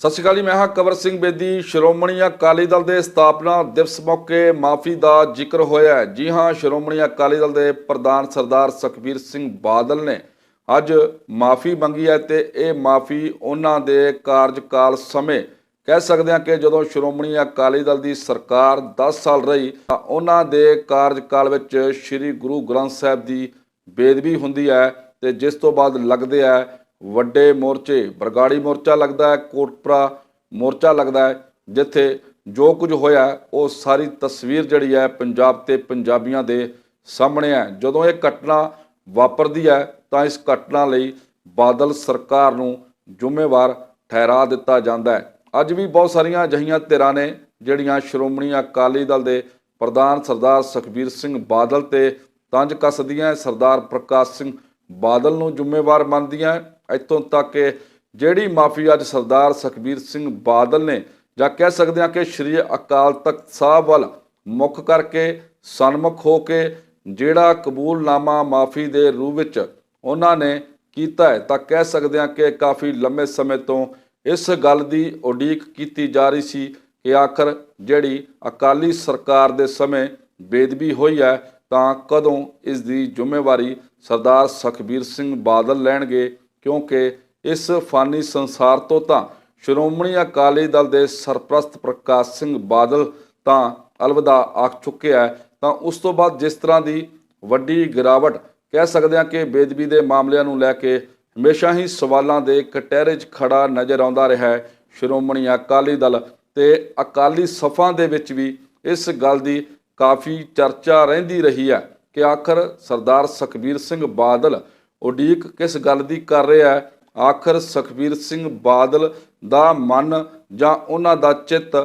ਸਤਿ ਸ਼੍ਰੀ ਅਕਾਲ ਜੀ, ਮੈਂ ਹਾਂ ਕਵਰ ਸਿੰਘ ਬੇਦੀ। ਸ਼੍ਰੋਮਣੀ ਅਕਾਲੀ ਦਲ ਦੇ ਸਥਾਪਨਾ ਦਿਵਸ ਮੌਕੇ ਮਾਫੀ ਦਾ ਜ਼ਿਕਰ ਹੋਇਆ ਜੀ ਹਾਂ, ਸ਼੍ਰੋਮਣੀ ਅਕਾਲੀ ਦਲ ਦੇ ਪ੍ਰਧਾਨ ਸਰਦਾਰ ਸੁਖਬੀਰ ਸਿੰਘ ਬਾਦਲ ਨੇ ਅੱਜ ਮਾਫੀ ਮੰਗੀ ਹੈ ਤੇ ਇਹ ਮਾਫੀ ਉਹਨਾਂ ਦੇ ਕਾਰਜਕਾਲ ਸਮੇਂ ਕਹਿ ਸਕਦੇ ਹਾਂ ਕਿ ਜਦੋਂ ਸ਼੍ਰੋਮਣੀ ਅਕਾਲੀ ਦਲ ਦੀ ਸਰਕਾਰ 10 ਸਾਲ ਰਹੀ, ਤਾਂ ਉਹਨਾਂ ਦੇ ਕਾਰਜਕਾਲ ਵਿੱਚ ਸ੍ਰੀ ਗੁਰੂ ਗ੍ਰੰਥ ਸਾਹਿਬ ਦੀ ਬੇਦਬੀ ਹੁੰਦੀ ਹੈ ਤੇ ਜਿਸ ਤੋਂ ਬਾਅਦ ਲੱਗਦੇ ਆ ਵੱਡੇ ਮੋਰਚੇ, ਬਰਗਾੜੀ ਮੋਰਚਾ ਲੱਗਦਾ ਹੈ, ਕੋਟਪਰਾ ਮੋਰਚਾ ਲੱਗਦਾ ਹੈ, ਜਿੱਥੇ ਜੋ ਕੁਝ ਹੋਇਆ, ਉਹ ਸਾਰੀ ਤਸਵੀਰ ਜਿਹੜੀ ਹੈ ਪੰਜਾਬ ਤੇ ਪੰਜਾਬੀਆਂ ਦੇ ਸਾਹਮਣੇ ਹੈ। ਜਦੋਂ ਇਹ ਘਟਨਾ ਵਾਪਰਦੀ ਹੈ, ਤਾਂ ਇਸ ਘਟਨਾ ਲਈ ਬਾਦਲ ਸਰਕਾਰ ਨੂੰ ਜ਼ਿੰਮੇਵਾਰ ਠਹਿਰਾ ਦਿੱਤਾ ਜਾਂਦਾ ਹੈ। ਅੱਜ ਵੀ ਬਹੁਤ ਸਾਰੀਆਂ ਅਜਿਹੀਆਂ ਧਿਰਾਂ ਨੇ, ਜਿਹੜੀਆਂ ਸ਼੍ਰੋਮਣੀ ਅਕਾਲੀ ਦਲ ਦੇ ਪ੍ਰਧਾਨ ਸਰਦਾਰ ਸੁਖਬੀਰ ਸਿੰਘ ਬਾਦਲ ਤੇ ਤੰਜ ਕੱਸਦੀਆਂ ਸਰਦਾਰ ਪ੍ਰਕਾਸ਼ ਸਿੰਘ ਬਾਦਲ ਨੂੰ ਜ਼ਿੰਮੇਵਾਰ ਮੰਨਦੀਆਂ ਇੱਥੋਂ ਤੱਕ ਕਿ ਜਿਹੜੀ ਮਾਫੀ ਅੱਜ ਸਰਦਾਰ ਸੁਖਬੀਰ ਸਿੰਘ ਬਾਦਲ ਨੇ ਜਾਂ ਕਹਿ ਸਕਦੇ ਹਾਂ ਕਿ ਸ਼੍ਰੀ ਅਕਾਲ ਤਖਤ ਸਾਹਿਬ ਵੱਲ ਮੁੱਖ ਕਰਕੇ ਸਨਮੁਖ ਹੋ ਕੇ ਜਿਹੜਾ ਕਬੂਲਨਾਮਾ ਮਾਫੀ ਦੇ ਰੂਪ ਵਿੱਚ ਉਹਨਾਂ ਨੇ ਕੀਤਾ ਹੈ, ਤਾਂ ਕਹਿ ਸਕਦੇ ਹਾਂ ਕਿ ਕਾਫੀ ਲੰਮੇ ਸਮੇਂ ਤੋਂ ਇਸ ਗੱਲ ਦੀ ਉਡੀਕ ਕੀਤੀ ਜਾ ਰਹੀ ਸੀ ਕਿ ਆਖਰ ਜਿਹੜੀ ਅਕਾਲੀ ਸਰਕਾਰ ਦੇ ਸਮੇਂ ਬੇਦਬੀ ਹੋਈ ਹੈ, ਤਾਂ ਕਦੋਂ ਇਸ ਦੀ ਜ਼ਿੰਮੇਵਾਰੀ ਸਰਦਾਰ ਸੁਖਬੀਰ ਸਿੰਘ ਬਾਦਲ ਲੈਣਗੇ ਕਿਉਂਕਿ ਇਸ ਫਾਨੀ ਸੰਸਾਰ ਤੋਂ ਤਾਂ ਸ਼੍ਰੋਮਣੀ ਅਕਾਲੀ ਦਲ ਦੇ ਸਰਪ੍ਰਸਤ ਪ੍ਰਕਾਸ਼ ਸਿੰਘ ਬਾਦਲ ਤਾਂ ਅਲਵਿਦਾ ਆਖ ਚੁੱਕਿਆ ਹੈ ਤਾਂ ਉਸ ਤੋਂ ਬਾਅਦ ਜਿਸ ਤਰ੍ਹਾਂ ਦੀ ਵੱਡੀ ਗਿਰਾਵਟ ਕਹਿ ਸਕਦੇ ਹਾਂ ਕਿ ਬੇਦਬੀ ਦੇ ਮਾਮਲਿਆਂ ਨੂੰ ਲੈ ਕੇ ਹਮੇਸ਼ਾ ਹੀ ਸਵਾਲਾਂ ਦੇ ਕਟਹਿਰੇ 'ਚ ਖੜਾ ਨਜ਼ਰ ਆਉਂਦਾ ਰਿਹਾ ਹੈ ਸ਼੍ਰੋਮਣੀ ਅਕਾਲੀ ਦਲ। ਤੇ ਅਕਾਲੀ ਸਫਾਂ ਦੇ ਵਿੱਚ ਵੀ ਇਸ ਗੱਲ ਦੀ ਕਾਫੀ ਚਰਚਾ ਰਹਿੰਦੀ ਰਹੀ ਹੈ ਕਿ ਆਖਰ ਸਰਦਾਰ ਸੁਖਬੀਰ ਸਿੰਘ ਬਾਦਲ ਉਡੀਕ ਕਿਸ ਗੱਲ ਦੀ ਕਰ ਰਿਹਾ ਹੈ? ਆਖਰ ਸੁਖਬੀਰ ਸਿੰਘ ਬਾਦਲ ਦਾ ਮਨ ਜਾਂ ਉਹਨਾਂ ਦਾ ਚਿੱਤ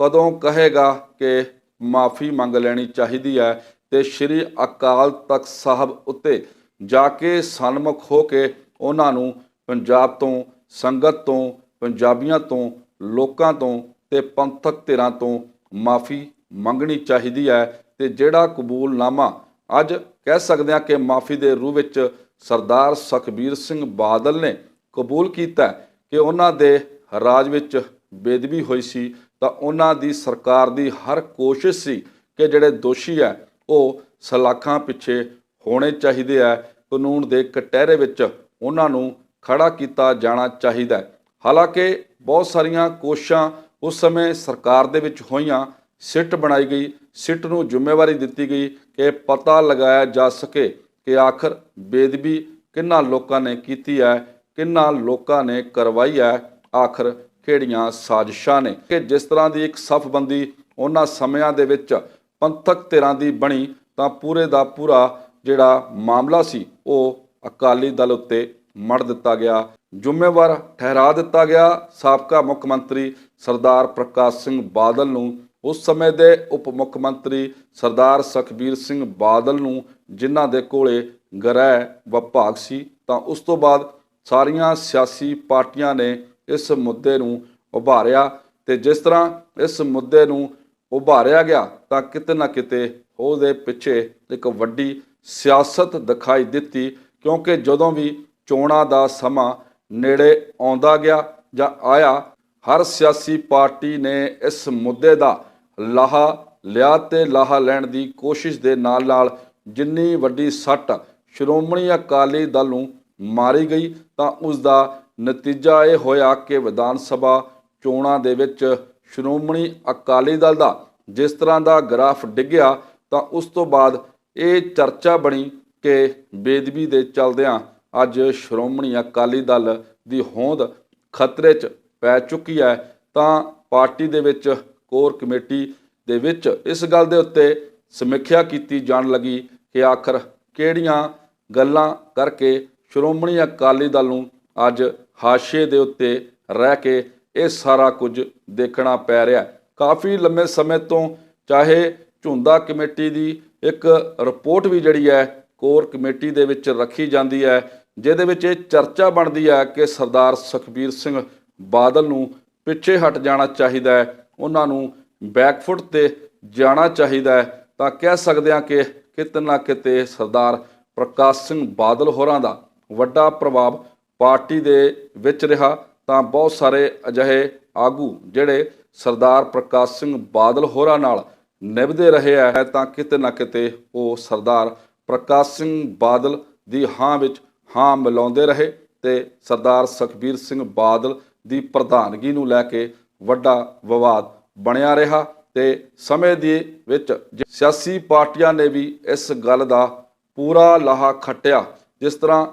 ਕਦੋਂ ਕਹੇਗਾ ਕਿ ਮਾਫੀ ਮੰਗ ਲੈਣੀ ਚਾਹੀਦੀ ਹੈ? ਤੇ ਸ੍ਰੀ ਅਕਾਲ ਤਖਤ ਸਾਹਿਬ ਉੱਤੇ ਜਾ ਕੇ ਸਨਮੁਖ ਹੋ ਕੇ ਉਹਨਾਂ ਨੂੰ ਪੰਜਾਬ ਤੋਂ, ਸੰਗਤ ਤੋਂ, ਪੰਜਾਬੀਆਂ ਤੋਂ, ਲੋਕਾਂ ਤੋਂ ਤੇ ਪੰਥਕ ਧਿਰਾਂ ਤੋਂ ਮਾਫੀ ਮੰਗਣੀ ਚਾਹੀਦੀ ਹੈ ਤੇ ਜਿਹੜਾ ਕਬੂਲਨਾਮਾ ਅੱਜ ਕਹਿ ਸਕਦੇ ਹਾਂ ਕਿ ਮਾਫੀ ਦੇ ਰੂਪ ਵਿੱਚ ਸਰਦਾਰ ਸੁਖਬੀਰ ਸਿੰਘ ਬਾਦਲ ਨੇ ਕਬੂਲ ਕੀਤਾ ਕਿ ਉਹਨਾਂ ਦੇ ਰਾਜ ਵਿੱਚ ਬੇਦਬੀ ਹੋਈ ਸੀ, ਤਾਂ ਉਹਨਾਂ ਦੀ ਸਰਕਾਰ ਦੀ ਹਰ ਕੋਸ਼ਿਸ਼ ਸੀ ਕਿ ਜਿਹੜੇ ਦੋਸ਼ੀ ਹੈ ਉਹ ਸਲਾਖਾਂ ਪਿੱਛੇ ਹੋਣੇ ਚਾਹੀਦੇ ਹੈ ਕਾਨੂੰਨ ਦੇ ਕਟਹਿਰੇ ਵਿੱਚ ਉਹਨਾਂ ਨੂੰ ਖੜਾ ਕੀਤਾ ਜਾਣਾ ਚਾਹੀਦਾ ਹੈ। ਹਾਲਾਂਕਿ ਬਹੁਤ ਸਾਰੀਆਂ ਕੋਸ਼ਿਸ਼ਾਂ ਉਸ ਸਮੇਂ ਸਰਕਾਰ ਦੇ ਵਿੱਚ ਹੋਈਆਂ, ਸਿੱਟ ਬਣਾਈ ਗਈ, ਸਿੱਟ ਨੂੰ ਜ਼ਿੰਮੇਵਾਰੀ ਦਿੱਤੀ ਗਈ ਕਿ ਪਤਾ ਲਗਾਇਆ ਜਾ ਸਕੇ ਕਿ ਆਖਰ ਬੇਦਬੀ ਕਿੰਨਾ ਲੋਕਾਂ ਨੇ ਕੀਤੀ ਹੈ, ਕਿੰਨਾ ਲੋਕਾਂ ਨੇ ਕਰਵਾਈ ਹੈ, ਆਖਰ ਕਿਹੜੀਆਂ ਸਾਜ਼ਿਸ਼ਾਂ ਨੇ? ਕਿ ਜਿਸ ਤਰ੍ਹਾਂ ਦੀ ਇੱਕ ਸਫਬੰਦੀ ਉਹਨਾਂ ਸਮਿਆਂ ਦੇ ਵਿੱਚ ਪੰਥਕ ਧਿਰਾਂ ਦੀ ਬਣੀ, ਤਾਂ ਪੂਰੇ ਦਾ ਪੂਰਾ ਜਿਹੜਾ ਮਾਮਲਾ ਸੀ, ਉਹ ਅਕਾਲੀ ਦਲ ਉੱਤੇ ਮੜ ਦਿੱਤਾ ਗਿਆ। ਜ਼ਿੰਮੇਵਾਰ ਠਹਿਰਾ ਦਿੱਤਾ ਗਿਆ। ਸਾਬਕਾ ਮੁੱਖ ਮੰਤਰੀ ਸਰਦਾਰ ਪ੍ਰਕਾਸ਼ ਸਿੰਘ ਬਾਦਲ ਨੂੰ ਉਸ ਸਮੇਂ ਦੇ ਉਪ ਮੁੱਖ ਮੰਤਰੀ ਸਰਦਾਰ ਸੁਖਬੀਰ ਸਿੰਘ ਬਾਦਲ ਨੂੰ ਜਿਨ੍ਹਾਂ ਦੇ ਕੋਲੇ ਗ੍ਰਹਿ ਵਿਭਾਗ ਸੀ, ਤਾਂ ਉਸ ਤੋਂ ਬਾਅਦ ਸਾਰੀਆਂ ਸਿਆਸੀ ਪਾਰਟੀਆਂ ਨੇ ਇਸ ਮੁੱਦੇ ਨੂੰ ਉਭਾਰਿਆ ਤੇ ਜਿਸ ਤਰ੍ਹਾਂ ਇਸ ਮੁੱਦੇ ਨੂੰ ਉਭਾਰਿਆ ਗਿਆ, ਤਾਂ ਕਿਤੇ ਨਾ ਕਿਤੇ ਉਹਦੇ ਪਿੱਛੇ ਇੱਕ ਵੱਡੀ ਸਿਆਸਤ ਦਿਖਾਈ ਦਿੱਤੀ, ਕਿਉਂਕਿ ਜਦੋਂ ਵੀ ਚੋਣਾਂ ਦਾ ਸਮਾਂ ਨੇੜੇ ਆਉਂਦਾ ਗਿਆ ਜਾਂ ਆਇਆ, ਹਰ ਸਿਆਸੀ ਪਾਰਟੀ ਨੇ ਇਸ ਮੁੱਦੇ ਦਾ ਲਾਹਾ ਲਿਆ ਤੇ ਲਾਹਾ ਲੈਣ ਦੀ ਕੋਸ਼ਿਸ਼ ਦੇ ਨਾਲ ਨਾਲ ਜਿੰਨੀ ਵੱਡੀ ਸੱਟ ਸ਼੍ਰੋਮਣੀ ਅਕਾਲੀ ਦਲ ਨੂੰ ਮਾਰੀ ਗਈ, ਤਾਂ ਉਸ ਦਾ ਨਤੀਜਾ ਇਹ ਹੋਇਆ ਕਿ ਵਿਧਾਨ ਸਭਾ ਚੋਣਾਂ ਦੇ ਵਿੱਚ ਸ਼੍ਰੋਮਣੀ ਅਕਾਲੀ ਦਲ ਦਾ ਜਿਸ ਤਰ੍ਹਾਂ ਦਾ ਗ੍ਰਾਫ ਡਿੱਗਿਆ, ਤਾਂ ਉਸ ਤੋਂ ਬਾਅਦ ਇਹ ਚਰਚਾ ਬਣੀ ਕਿ ਬੇਦਬੀ ਦੇ ਚਲਦਿਆਂ ਅੱਜ ਸ਼੍ਰੋਮਣੀ ਅਕਾਲੀ ਦਲ ਦੀ ਹੋਂਦ ਖਤਰੇ 'ਚ ਪੈ ਚੁੱਕੀ ਹੈ, ਤਾਂ ਪਾਰਟੀ ਦੇ ਵਿੱਚ ਕੋਰ ਕਮੇਟੀ ਦੇ ਵਿੱਚ ਇਸ ਗੱਲ ਦੇ ਉੱਤੇ ਸਮੀਖਿਆ ਕੀਤੀ ਜਾਣ ਲੱਗੀ ਕਿ ਆਖਰ ਕਿਹੜੀਆਂ ਗੱਲਾਂ ਕਰਕੇ ਸ਼੍ਰੋਮਣੀ ਅਕਾਲੀ ਦਲ ਨੂੰ ਅੱਜ ਹਾਸ਼ੇ ਦੇ ਉੱਤੇ ਰਹਿ ਕੇ ਇਹ ਸਾਰਾ ਕੁਝ ਦੇਖਣਾ ਪੈ ਰਿਹਾ ਕਾਫੀ ਲੰਮੇ ਸਮੇਂ ਤੋਂ ਚਾਹੇ ਝੁੰਦਾ ਕਮੇਟੀ ਦੀ ਇੱਕ ਰਿਪੋਰਟ ਵੀ ਜਿਹੜੀ ਹੈ ਕੋਰ ਕਮੇਟੀ ਦੇ ਵਿੱਚ ਰੱਖੀ ਜਾਂਦੀ ਹੈ, ਜਿਹਦੇ ਵਿੱਚ ਇਹ ਚਰਚਾ ਬਣਦੀ ਹੈ ਕਿ ਸਰਦਾਰ ਸੁਖਬੀਰ ਸਿੰਘ ਬਾਦਲ ਨੂੰ ਪਿੱਛੇ ਹਟ ਜਾਣਾ ਚਾਹੀਦਾ ਹੈ, ਉਹਨਾਂ ਨੂੰ ਬੈਕਫੁੱਟ ਤੇ ਜਾਣਾ ਚਾਹੀਦਾ ਹੈ। ਤਾਂ ਕਹਿ ਸਕਦੇ ਹਾਂ ਕਿ ਕਿਤੇ ਨਾ ਕਿਤੇ ਸਰਦਾਰ ਪ੍ਰਕਾਸ਼ ਸਿੰਘ ਬਾਦਲ ਹੋਰਾਂ ਦਾ ਵੱਡਾ ਪ੍ਰਭਾਵ ਪਾਰਟੀ ਦੇ ਵਿੱਚ ਰਿਹਾ, ਤਾਂ ਬਹੁਤ ਸਾਰੇ ਅਜਿਹੇ ਆਗੂ ਜਿਹੜੇ ਸਰਦਾਰ ਪ੍ਰਕਾਸ਼ ਸਿੰਘ ਬਾਦਲ ਹੋਰਾਂ ਨਾਲ ਨਿਭਦੇ ਰਹੇ ਹੈ ਤਾਂ ਕਿਤੇ ਨਾ ਕਿਤੇ ਉਹ ਸਰਦਾਰ ਪ੍ਰਕਾਸ਼ ਸਿੰਘ ਬਾਦਲ ਦੀ ਹਾਂ ਵਿੱਚ ਹਾਂ ਮਿਲਾਉਂਦੇ ਰਹੇ ਤੇ ਸਰਦਾਰ ਸੁਖਬੀਰ ਸਿੰਘ ਬਾਦਲ ਦੀ ਪ੍ਰਧਾਨਗੀ ਨੂੰ ਲੈ ਕੇ ਵੱਡਾ ਵਿਵਾਦ ਬਣਿਆ ਰਿਹਾ। ਤੇ ਸਮੇਂ ਦੇ ਵਿੱਚ ਜ- ਸਿਆਸੀ ਪਾਰਟੀਆਂ ਨੇ ਵੀ ਇਸ ਗੱਲ ਦਾ ਪੂਰਾ ਲਾਹਾ ਖੱਟਿਆ, ਜਿਸ ਤਰ੍ਹਾਂ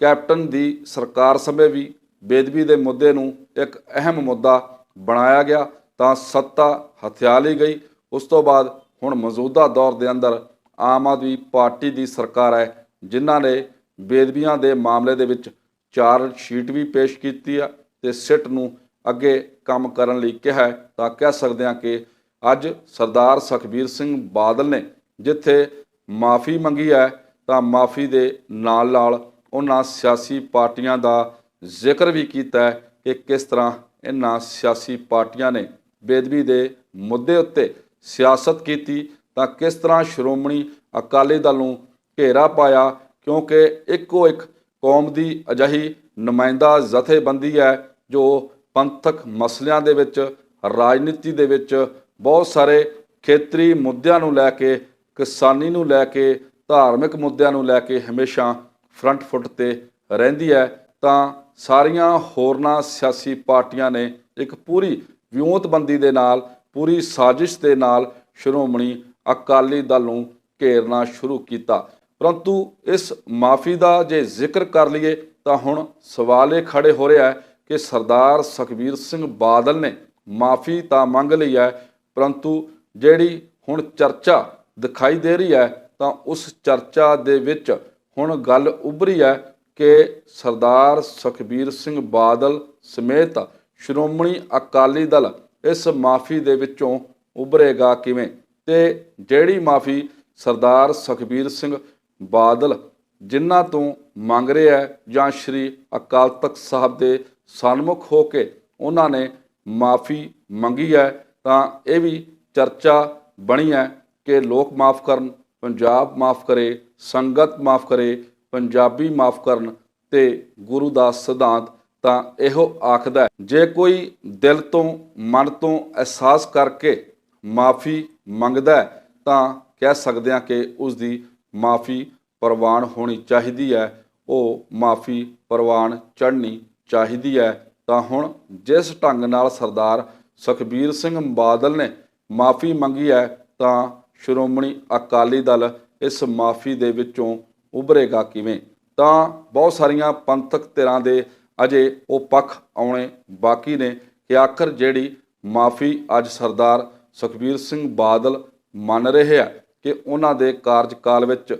ਕੈਪਟਨ ਦੀ ਸਰਕਾਰ ਸਮੇਂ ਵੀ ਬੇਦਬੀ ਦੇ ਮੁੱਦੇ ਨੂੰ ਇੱਕ ਅਹਿਮ ਮੁੱਦਾ ਬਣਾਇਆ ਗਿਆ, ਤਾਂ ਸੱਤਾ ਹਥਿਆ ਲਈ ਗਈ। ਉਸ ਤੋਂ ਬਾਅਦ ਹੁਣ ਮੌਜੂਦਾ ਦੌਰ ਦੇ ਅੰਦਰ ਆਮ ਆਦਮੀ ਪਾਰਟੀ ਦੀ ਸਰਕਾਰ ਹੈ, ਜਿਨ੍ਹਾਂ ਨੇ ਬੇਦਬੀਆਂ ਦੇ ਮਾਮਲੇ ਦੇ ਵਿੱਚ ਚਾਰਜ ਸ਼ੀਟ ਵੀ ਪੇਸ਼ ਕੀਤੀ ਆ ਤੇ ਸਿੱਟ ਨੂੰ ਅੱਗੇ ਕੰਮ ਕਰਨ ਲਈ ਕਿਹਾ ਤਾਂ ਕਹਿ ਸਕਦੇ ਹਾਂ ਕਿ ਅੱਜ ਸਰਦਾਰ ਸੁਖਬੀਰ ਸਿੰਘ ਬਾਦਲ ਨੇ ਜਿੱਥੇ ਮਾਫੀ ਮੰਗੀ ਹੈ, ਤਾਂ ਮਾਫੀ ਦੇ ਨਾਲ ਨਾਲ ਉਹਨਾਂ ਸਿਆਸੀ ਪਾਰਟੀਆਂ ਦਾ ਜ਼ਿਕਰ ਵੀ ਕੀਤਾ ਹੈ ਕਿ ਕਿਸ ਤਰ੍ਹਾਂ ਇਹਨਾਂ ਸਿਆਸੀ ਪਾਰਟੀਆਂ ਨੇ ਬੇਦਬੀ ਦੇ ਮੁੱਦੇ ਉੱਤੇ ਸਿਆਸਤ ਕੀਤੀ, ਤਾਂ ਕਿਸ ਤਰ੍ਹਾਂ ਸ਼੍ਰੋਮਣੀ ਅਕਾਲੀ ਦਲ ਨੂੰ ਘੇਰਾ ਪਾਇਆ, ਕਿਉਂਕਿ ਇੱਕੋ ਇੱਕ ਕੌਮ ਦੀ ਅਜਿਹੀ ਨੁਮਾਇੰਦਾ ਜਥੇਬੰਦੀ ਹੈ ਜੋ ਪੰਥਕ ਮਸਲਿਆਂ ਦੇ ਵਿੱਚ, ਰਾਜਨੀਤੀ ਦੇ ਵਿੱਚ ਬਹੁਤ ਸਾਰੇ ਖੇਤਰੀ ਮੁੱਦਿਆਂ ਨੂੰ ਲੈ ਕੇ, ਕਿਸਾਨੀ ਨੂੰ ਲੈ ਕੇ, ਧਾਰਮਿਕ ਮੁੱਦਿਆਂ ਨੂੰ ਲੈ ਕੇ ਹਮੇਸ਼ਾ ਫਰੰਟ ਫੁੱਟ ਤੇ ਰਹਿੰਦੀ ਹੈ। ਤਾਂ ਸਾਰੀਆਂ ਹੋਰਨਾਂ ਸਿਆਸੀ ਪਾਰਟੀਆਂ ਨੇ ਇੱਕ ਪੂਰੀ ਵਿਉਂਤਬੰਦੀ ਦੇ ਨਾਲ, ਪੂਰੀ ਸਾਜ਼ਿਸ਼ ਦੇ ਨਾਲ ਸ਼੍ਰੋਮਣੀ ਅਕਾਲੀ ਦਲ ਨੂੰ ਘੇਰਨਾ ਸ਼ੁਰੂ ਕੀਤਾ। ਪਰੰਤੂ ਇਸ ਮਾਫੀ ਦਾ ਜੇ ਜ਼ਿਕਰ ਕਰ ਲਈਏ, ਤਾਂ ਹੁਣ ਸਵਾਲ ਇਹ ਖੜੇ ਹੋ ਰਿਹਾ ਹੈ ਕਿ ਸਰਦਾਰ ਸੁਖਬੀਰ ਸਿੰਘ ਬਾਦਲ ਨੇ ਮਾਫੀ ਤਾਂ ਮੰਗ ਲਈ ਹੈ ਪਰੰਤੂ ਜਿਹੜੀ ਹੁਣ ਚਰਚਾ ਦਿਖਾਈ ਦੇ ਰਹੀ ਹੈ, ਤਾਂ ਉਸ ਚਰਚਾ ਦੇ ਵਿੱਚ ਹੁਣ ਗੱਲ ਉਭਰੀ ਹੈ ਕਿ ਸਰਦਾਰ ਸੁਖਬੀਰ ਸਿੰਘ ਬਾਦਲ ਸਮੇਤ ਸ਼੍ਰੋਮਣੀ ਅਕਾਲੀ ਦਲ ਇਸ ਮਾਫੀ ਦੇ ਵਿੱਚੋਂ ਉਭਰੇਗਾ ਕਿਵੇਂ? ਤੇ ਜਿਹੜੀ ਮਾਫੀ ਸਰਦਾਰ ਸੁਖਬੀਰ ਸਿੰਘ ਬਾਦਲ ਜਿਨ੍ਹਾਂ ਤੋਂ ਮੰਗ ਰਿਹਾ ਹੈ ਜਾਂ ਸ਼੍ਰੀ ਅਕਾਲ ਤਖਤ ਸਾਹਿਬ ਦੇ ਸਨਮੁਖ ਹੋ ਕੇ ਉਹਨਾਂ ਨੇ ਮਾਫੀ ਮੰਗੀ ਹੈ ਤਾਂ ਇਹ ਵੀ ਚਰਚਾ ਬਣੀ ਹੈ ਕਿ ਲੋਕ ਮਾਫ ਕਰਨ, ਪੰਜਾਬ ਮਾਫ ਕਰੇ, ਸੰਗਤ ਮਾਫ ਕਰੇ, ਪੰਜਾਬੀ ਮਾਫ ਕਰਨ ਤੇ ਗੁਰੂ ਦਾ ਸਿਧਾਂਤ ਤਾਂ ਇਹੋ ਆਖਦਾ ਜੇ ਕੋਈ ਦਿਲ ਤੋਂ, ਮਨ ਤੋਂ ਅਹਿਸਾਸ ਕਰਕੇ ਮਾਫੀ ਮੰਗਦਾ ਤਾਂ ਕਹਿ ਸਕਦੇ ਹਾਂ ਕਿ ਉਸ ਦੀ ਮਾਫੀ ਪ੍ਰਵਾਨ ਹੋਣੀ ਚਾਹੀਦੀ ਹੈ। ਉਹ ਮਾਫੀ ਪ੍ਰਵਾਨ ਚੜ੍ਹਨੀ ਚਾਹੀਦੀ ਹੈ। ਤਾਂ ਹੁਣ ਜਿਸ ਢੰਗ ਨਾਲ ਸਰਦਾਰ ਸੁਖਬੀਰ ਸਿੰਘ ਬਾਦਲ ਨੇ ਮਾਫੀ ਮੰਗੀ ਹੈ ਤਾਂ ਸ਼੍ਰੋਮਣੀ ਅਕਾਲੀ ਦਲ ਇਸ ਮਾਫੀ ਦੇ ਵਿੱਚੋਂ ਉਭਰੇਗਾ ਕਿਵੇਂ? ਤਾਂ ਬਹੁਤ ਸਾਰੀਆਂ ਪੰਥਕ ਧਿਰਾਂ ਦੇ ਅਜੇ ਉਹ ਪੱਖ ਆਉਣੇ ਬਾਕੀ ਨੇ ਕਿ ਆਖਰ ਜਿਹੜੀ ਮਾਫੀ ਅੱਜ ਸਰਦਾਰ ਸੁਖਬੀਰ ਸਿੰਘ ਬਾਦਲ ਮੰਨ ਰਹੇ ਆ ਕਿ ਉਹਨਾਂ ਦੇ ਕਾਰਜਕਾਲ ਵਿੱਚ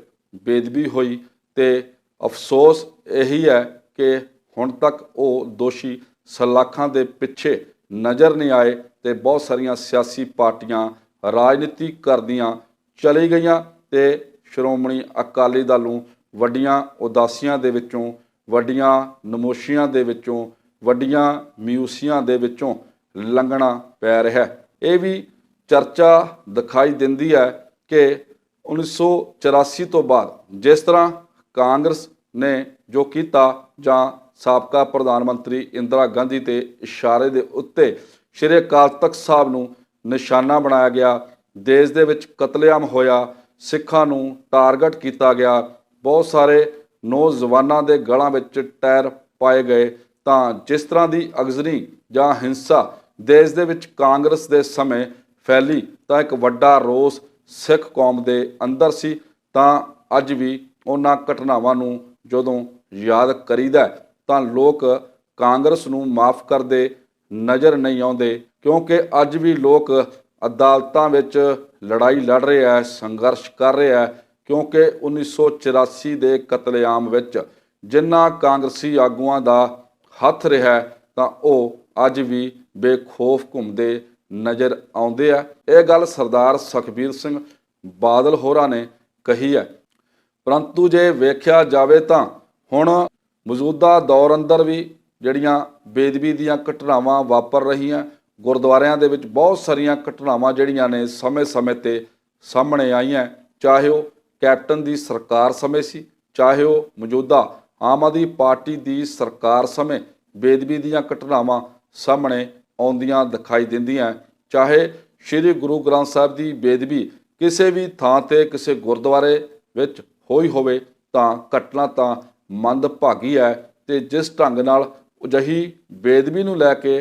ਬੇਦਬੀ ਹੋਈ ਤੇ ਅਫਸੋਸ ਇਹੀ ਹੈ ਕਿ ਹੁਣ ਤੱਕ ਉਹ ਦੋਸ਼ੀ ਸਲਾਖਾਂ ਦੇ ਪਿੱਛੇ ਨਜ਼ਰ ਨਹੀਂ ਆਏ ਤੇ ਬਹੁਤ ਸਾਰੀਆਂ ਸਿਆਸੀ ਪਾਰਟੀਆਂ ਰਾਜਨੀਤੀ ਕਰਦੀਆਂ ਚਲੀ ਗਈਆਂ ਤੇ ਸ਼੍ਰੋਮਣੀ ਅਕਾਲੀ ਦਲ ਨੂੰ ਵੱਡੀਆਂ ਉਦਾਸੀਆਂ ਦੇ ਵਿੱਚੋਂ, ਵੱਡੀਆਂ ਨਮੋਸ਼ੀਆਂ ਦੇ ਵਿੱਚੋਂ, ਵੱਡੀਆਂ ਮਿਊਸੀਆਂ ਦੇ ਵਿੱਚੋਂ ਲੰਘਣਾ ਪੈ ਰਿਹਾ ਇਹ ਵੀ ਚਰਚਾ ਦਿਖਾਈ ਦਿੰਦੀ ਹੈ ਕਿ 1984 ਤੋਂ ਬਾਅਦ ਜਿਸ ਤਰ੍ਹਾਂ ਕਾਂਗਰਸ ਨੇ ਜੋ ਕੀਤਾ ਜਾਂ ਸਾਬਕਾ ਪ੍ਰਧਾਨ ਮੰਤਰੀ ਇੰਦਰਾ ਗਾਂਧੀ ਤੇ ਇਸ਼ਾਰੇ ਦੇ ਉੱਤੇ ਸ਼੍ਰੀ ਅਕਾਲ ਤਖਤ ਸਾਹਿਬ ਨੂੰ ਨਿਸ਼ਾਨਾ ਬਣਾਇਆ ਗਿਆ। ਦੇਸ਼ ਦੇ ਵਿੱਚ ਕਤਲੇਆਮ ਹੋਇਆ, ਸਿੱਖਾਂ ਨੂੰ ਟਾਰਗੇਟ ਕੀਤਾ ਗਿਆ। ਬਹੁਤ ਸਾਰੇ ਨੌਜਵਾਨਾਂ ਦੇ ਗਲਾਂ ਵਿੱਚ ਟਾਇਰ ਪਾਏ ਗਏ। ਤਾਂ ਜਿਸ ਤਰ੍ਹਾਂ ਦੀ ਅਗਜ਼ਨੀ ਜਾਂ ਹਿੰਸਾ ਦੇਸ਼ ਦੇ ਵਿੱਚ ਕਾਂਗਰਸ ਦੇ ਸਮੇਂ ਫੈਲੀ, ਤਾਂ ਇੱਕ ਵੱਡਾ ਰੋਸ ਸਿੱਖ ਕੌਮ ਦੇ ਅੰਦਰ ਸੀ। ਤਾਂ ਅੱਜ ਵੀ ਉਹਨਾਂ ਘਟਨਾਵਾਂ ਨੂੰ ਜਦੋਂ ਯਾਦ ਕਰੀਦਾ ਤਾਂ ਲੋਕ ਕਾਂਗਰਸ ਨੂੰ ਮਾਫ ਕਰਦੇ ਨਜ਼ਰ ਨਹੀਂ ਆਉਂਦੇ, ਕਿਉਂਕਿ ਅੱਜ ਵੀ ਲੋਕ ਅਦਾਲਤਾਂ ਵਿੱਚ ਲੜਾਈ ਲੜ ਰਹੇ ਹੈ ਸੰਘਰਸ਼ ਕਰ ਰਹੇ ਹੈ ਕਿਉਂਕਿ 1984 ਦੇ ਕਤਲੇਆਮ ਵਿੱਚ ਜਿਨ੍ਹਾਂ ਕਾਂਗਰਸੀ ਆਗੂਆਂ ਦਾ ਹੱਥ ਰਿਹਾ, ਤਾਂ ਉਹ ਅੱਜ ਵੀ ਬੇਖੌਫ ਘੁੰਮਦੇ ਨਜ਼ਰ ਆਉਂਦੇ ਆ। ਇਹ ਗੱਲ ਸਰਦਾਰ ਸੁਖਬੀਰ ਸਿੰਘ ਬਾਦਲ ਹੋਰਾਂ ਨੇ ਕਹੀ ਹੈ। ਪਰੰਤੂ ਜੇ ਵੇਖਿਆ ਜਾਵੇ ਤਾਂ ਹੁਣ ਮੌਜੂਦਾ ਦੌਰ ਅੰਦਰ ਵੀ ਜਿਹੜੀਆਂ ਬੇਦਬੀ ਦੀਆਂ ਘਟਨਾਵਾਂ ਵਾਪਰ ਰਹੀਆਂ, ਗੁਰਦੁਆਰਿਆਂ ਦੇ ਵਿੱਚ ਬਹੁਤ ਸਾਰੀਆਂ ਘਟਨਾਵਾਂ ਜਿਹੜੀਆਂ ਨੇ ਸਮੇਂ-ਸਮੇਂ ਤੇ ਸਾਹਮਣੇ ਆਈਆਂ। ਚਾਹੇ ਉਹ ਕੈਪਟਨ ਦੀ ਸਰਕਾਰ ਸਮੇਂ ਸੀ, ਚਾਹੇ ਉਹ ਮੌਜੂਦਾ ਆਮ ਆਦਮੀ ਪਾਰਟੀ ਦੀ ਸਰਕਾਰ ਸਮੇਂ ਬੇਦਬੀ ਦੀਆਂ ਘਟਨਾਵਾਂ ਸਾਹਮਣੇ ਆਉਂਦੀਆਂ ਦਿਖਾਈ ਦਿੰਦੀਆਂ। ਚਾਹੇ ਸ੍ਰੀ ਗੁਰੂ ਗ੍ਰੰਥ ਸਾਹਿਬ ਦੀ ਬੇਦਬੀ ਕਿਸੇ ਵੀ ਥਾਂ ਤੇ, ਕਿਸੇ ਗੁਰਦੁਆਰੇ ਵਿੱਚ ਹੋਈ ਹੋਵੇ, ਤਾਂ ਘਟਨਾ ਤਾਂ ਮੰਦਭਾਗੀ ਹੈ ਤੇ ਜਿਸ ਢੰਗ ਨਾਲ ਅਜਿਹੀ ਬੇਦਬੀ ਨੂੰ ਲੈ ਕੇ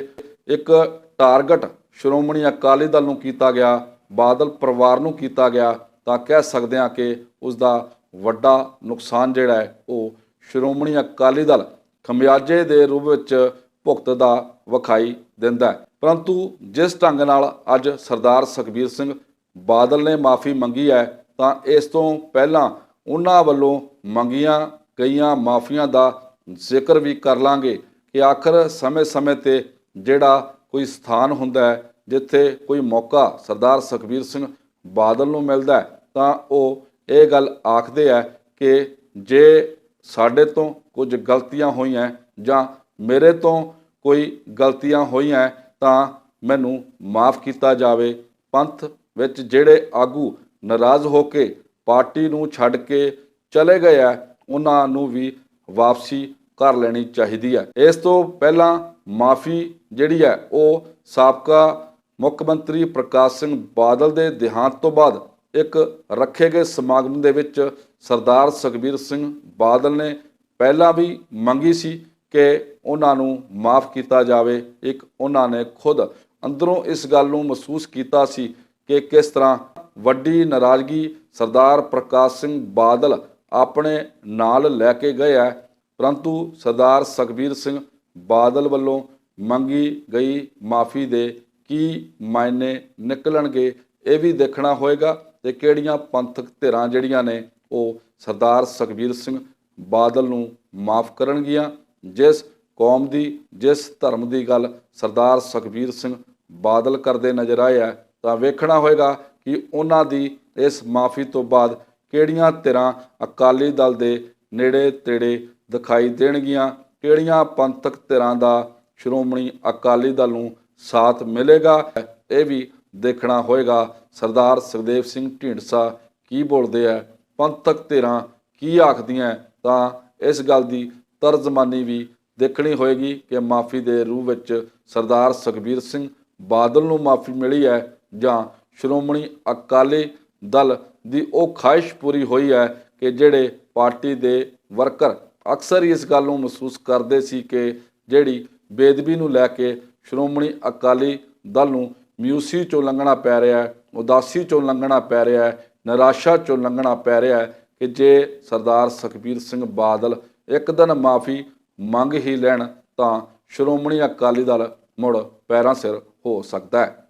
ਇੱਕ ਟਾਰਗੇਟ ਸ਼੍ਰੋਮਣੀ ਅਕਾਲੀ ਦਲ ਨੂੰ ਕੀਤਾ ਗਿਆ, ਬਾਦਲ ਪਰਿਵਾਰ ਨੂੰ ਕੀਤਾ ਗਿਆ, ਤਾਂ ਕਹਿ ਸਕਦੇ ਹਾਂ ਕਿ ਉਸ ਦਾ ਵੱਡਾ ਨੁਕਸਾਨ ਜਿਹੜਾ ਹੈ, ਉਹ ਸ਼੍ਰੋਮਣੀ ਅਕਾਲੀ ਦਲ ਖਮਿਆਜੇ ਦੇ ਰੂਪ ਵਿੱਚ ਭੁਗਤਦਾ ਵਿਖਾਈ ਦਿੰਦਾ ਪਰੰਤੂ ਜਿਸ ਢੰਗ ਨਾਲ ਅੱਜ ਸਰਦਾਰ ਸੁਖਬੀਰ ਸਿੰਘ ਬਾਦਲ ਨੇ ਮਾਫੀ ਮੰਗੀ ਹੈ, ਤਾਂ ਇਸ ਤੋਂ ਪਹਿਲਾਂ ਉਹਨਾਂ ਵੱਲੋਂ ਮੰਗੀਆਂ ਕਈਆਂ ਮਾਫੀਆਂ ਦਾ ਜ਼ਿਕਰ ਵੀ ਕਰ ਲਾਂਗੇ ਕਿ ਆਖਰ ਸਮੇਂ-ਸਮੇਂ ਤੇ ਜਿਹੜਾ ਕੋਈ ਸਥਾਨ ਹੁੰਦਾ ਹੈ, ਜਿੱਥੇ ਕੋਈ ਮੌਕਾ ਸਰਦਾਰ ਸੁਖਬੀਰ ਸਿੰਘ ਬਾਦਲ ਨੂੰ ਮਿਲਦਾ ਹੈ, ਤਾਂ ਉਹ ਇਹ ਗੱਲ ਆਖਦੇ ਹੈ ਕਿ ਜੇ ਸਾਡੇ ਤੋਂ ਕੁਝ ਗਲਤੀਆਂ ਹੋਈਆਂ ਜਾਂ ਮੇਰੇ ਤੋਂ ਕੋਈ ਗਲਤੀਆਂ ਹੋਈਆਂ, ਤਾਂ ਮੈਨੂੰ ਮਾਫ ਕੀਤਾ ਜਾਵੇ। ਪੰਥ ਵਿੱਚ ਜਿਹੜੇ ਆਗੂ ਨਾਰਾਜ਼ ਹੋ ਕੇ ਪਾਰਟੀ ਨੂੰ ਛੱਡ ਕੇ ਚਲੇ ਗਏ ਆ ਉਹਨਾਂ ਨੂੰ ਵੀ ਵਾਪਸੀ ਕਰ ਲੈਣੀ ਚਾਹੀਦੀ ਹੈ। ਇਸ ਤੋਂ ਪਹਿਲਾਂ ਮਾਫੀ ਜਿਹੜੀ ਹੈ, ਉਹ ਸਾਬਕਾ ਮੁੱਖ ਮੰਤਰੀ ਪ੍ਰਕਾਸ਼ ਸਿੰਘ ਬਾਦਲ ਦੇ ਦੇਹਾਂਤ ਤੋਂ ਬਾਅਦ ਇੱਕ ਰੱਖੇ ਗਏ ਸਮਾਗਮ ਦੇ ਵਿੱਚ ਸਰਦਾਰ ਸੁਖਬੀਰ ਸਿੰਘ ਬਾਦਲ ਨੇ ਪਹਿਲਾਂ ਵੀ ਮੰਗੀ ਸੀ ਕਿ ਉਹਨਾਂ ਨੂੰ ਮਾਫ ਕੀਤਾ ਜਾਵੇ। ਇੱਕ ਉਹਨਾਂ ਨੇ ਖੁਦ ਅੰਦਰੋਂ ਇਸ ਗੱਲ ਨੂੰ ਮਹਿਸੂਸ ਕੀਤਾ ਸੀ ਕਿ ਕਿਸ ਤਰ੍ਹਾਂ ਵੱਡੀ ਨਾਰਾਜ਼ਗੀ ਸਰਦਾਰ ਪ੍ਰਕਾਸ਼ ਸਿੰਘ ਬਾਦਲ ਆਪਣੇ ਨਾਲ ਲੈ ਕੇ ਗਏ ਹੈ। ਪਰੰਤੂ ਸਰਦਾਰ ਸੁਖਬੀਰ ਸਿੰਘ ਬਾਦਲ ਵੱਲੋਂ ਮੰਗੀ ਗਈ ਮਾਫੀ ਦੇ ਕੀ ਮਾਇਨੇ ਨਿਕਲਣਗੇ ਇਹ ਵੀ ਦੇਖਣਾ ਹੋਏਗਾ ਤੇ ਕਿਹੜੀਆਂ ਪੰਥਕ ਧਿਰਾਂ ਜਿਹੜੀਆਂ ਨੇ ਉਹ ਸਰਦਾਰ ਸੁਖਬੀਰ ਸਿੰਘ ਬਾਦਲ ਨੂੰ ਮਾਫ ਕਰਨਗੀਆਂ। ਜਿਸ ਕੌਮ ਦੀ, ਜਿਸ ਧਰਮ ਦੀ ਗੱਲ ਸਰਦਾਰ ਸੁਖਬੀਰ ਸਿੰਘ ਬਾਦਲ ਕਰਦੇ ਨਜ਼ਰ ਆਏ ਆ ਤਾਂ ਵੇਖਣਾ ਹੋਏਗਾ ਕਿ ਉਹਨਾਂ ਦੀ ਇਸ ਮਾਫੀ ਤੋਂ ਬਾਅਦ ਕਿਹੜੀਆਂ ਧਿਰਾਂ ਅਕਾਲੀ ਦਲ ਦੇ ਨੇੜੇ ਤੇੜੇ ਦਿਖਾਈ ਦੇਣਗੀਆਂ? ਕਿਹੜੀਆਂ ਪੰਥਕ ਧਿਰਾਂ ਦਾ ਸ਼੍ਰੋਮਣੀ ਅਕਾਲੀ ਦਲ ਨੂੰ ਸਾਥ ਮਿਲੇਗਾ? ਇਹ ਵੀ ਦੇਖਣਾ ਹੋਏਗਾ। ਸਰਦਾਰ ਸੁਖਦੇਵ ਸਿੰਘ ਢੀਂਡਸਾ ਕੀ ਬੋਲਦੇ ਆ? ਪੰਥਕ ਧਿਰਾਂ ਕੀ ਆਖਦੀਆਂ ਤਾਂ ਇਸ ਗੱਲ ਦੀ ਤਰਜਮਾਨੀ ਵੀ ਦੇਖਣੀ ਹੋਏਗੀ ਕਿ ਮਾਫੀ ਦੇ ਰੂਪ ਵਿੱਚ ਸਰਦਾਰ ਸੁਖਬੀਰ ਸਿੰਘ ਬਾਦਲ ਨੂੰ ਮਾਫੀ ਮਿਲੀ ਹੈ ਜਾਂ ਸ਼੍ਰੋਮਣੀ ਅਕਾਲੀ ਦਲ ਦੀ ਉਹ ਖਾਹਿਸ਼ ਪੂਰੀ ਹੋਈ ਹੈ ਕਿ ਜਿਹੜੇ ਪਾਰਟੀ ਦੇ ਵਰਕਰ ਅਕਸਰ ਹੀ ਇਸ ਗੱਲ ਨੂੰ ਮਹਿਸੂਸ ਕਰਦੇ ਸੀ ਕਿ ਜਿਹੜੀ ਬੇਦਬੀ ਨੂੰ ਲੈ ਕੇ ਸ਼੍ਰੋਮਣੀ ਅਕਾਲੀ ਦਲ ਨੂੰ ਮਿਊਸੀ ਚੋਂ ਲੰਘਣਾ ਪੈ ਰਿਹਾ ਹੈ, ਉਦਾਸੀ ਚੋਂ ਲੰਘਣਾ ਪੈ ਰਿਹਾ ਹੈ, ਨਿਰਾਸ਼ਾ ਚੋਂ ਲੰਘਣਾ ਪੈ ਰਿਹਾ ਹੈ ਕਿ ਜੇ ਸਰਦਾਰ ਸੁਖਬੀਰ ਸਿੰਘ ਬਾਦਲ ਇੱਕ ਦਿਨ ਮਾਫੀ ਮੰਗ ਹੀ ਲੈਣ ਤਾਂ ਸ਼੍ਰੋਮਣੀ ਅਕਾਲੀ ਦਲ ਮੁੜ ਪੈਰਾਂ ਸਿਰ ਹੋ ਸਕਦਾ ਹੈ।